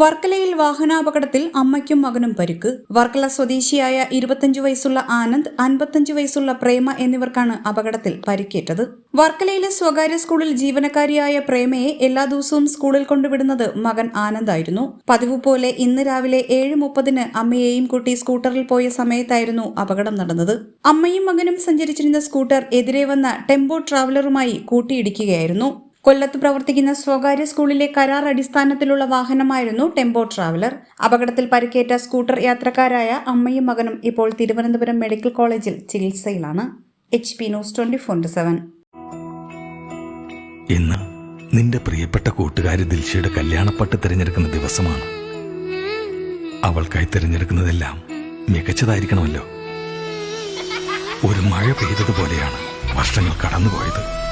വർക്കലയിൽ വാഹനാപകടത്തിൽ അമ്മയ്ക്കും മകനും പരുക്ക്. വർക്കല സ്വദേശിയായ ഇരുപത്തഞ്ചു വയസ്സുള്ള ആനന്ദ് അൻപത്തഞ്ചു വയസ്സുള്ള പ്രേമ എന്നിവർക്കാണ് അപകടത്തിൽ പരിക്കേറ്റത്. വർക്കലയിലെ സ്വകാര്യ സ്കൂളിൽ ജീവനക്കാരിയായ പ്രേമയെ എല്ലാ ദിവസവും സ്കൂളിൽ കൊണ്ടുവിടുന്നത് മകൻ ആനന്ദായിരുന്നു പതിവ് പോലെ ഇന്ന് രാവിലെ ഏഴ് മുപ്പതിന് അമ്മയെയും കൂട്ടി സ്കൂട്ടറിൽ പോയ സമയത്തായിരുന്നു അപകടം നടന്നത്. അമ്മയും മകനും സഞ്ചരിച്ചിരുന്ന സ്കൂട്ടർ എതിരെ വന്ന ടെമ്പോ ട്രാവലറുമായി കൂട്ടിയിടിക്കുകയായിരുന്നു. കൊല്ലത്ത് പ്രവർത്തിക്കുന്ന സ്വകാര്യ സ്കൂളിലെ കരാർ അടിസ്ഥാനത്തിലുള്ള വാഹനമായിരുന്നു ടെമ്പോ ട്രാവലർ. അപകടത്തിൽ പരിക്കേറ്റ സ്കൂട്ടർ യാത്രക്കാരായ അമ്മയും മകനും ഇപ്പോൾ തിരുവനന്തപുരം മെഡിക്കൽ കോളേജിൽ ചികിത്സയിലാണ്. H P news twenty four seven. ഇന്ന് നിന്റെ പ്രിയപ്പെട്ട കൂട്ടുകാരി ദിൽഷയുടെ കല്യാണപ്പട്ട് തിരഞ്ഞെടുക്കുന്ന ദിവസമാണ്. അവൾക്കായി തിരഞ്ഞെടുക്കുന്നതെല്ലാം മികച്ചതായിരിക്കണമല്ലോ. ഒരു മഴ പെയ്തതുപോലെയാണ് വർഷങ്ങൾ കടന്നുപോയത്.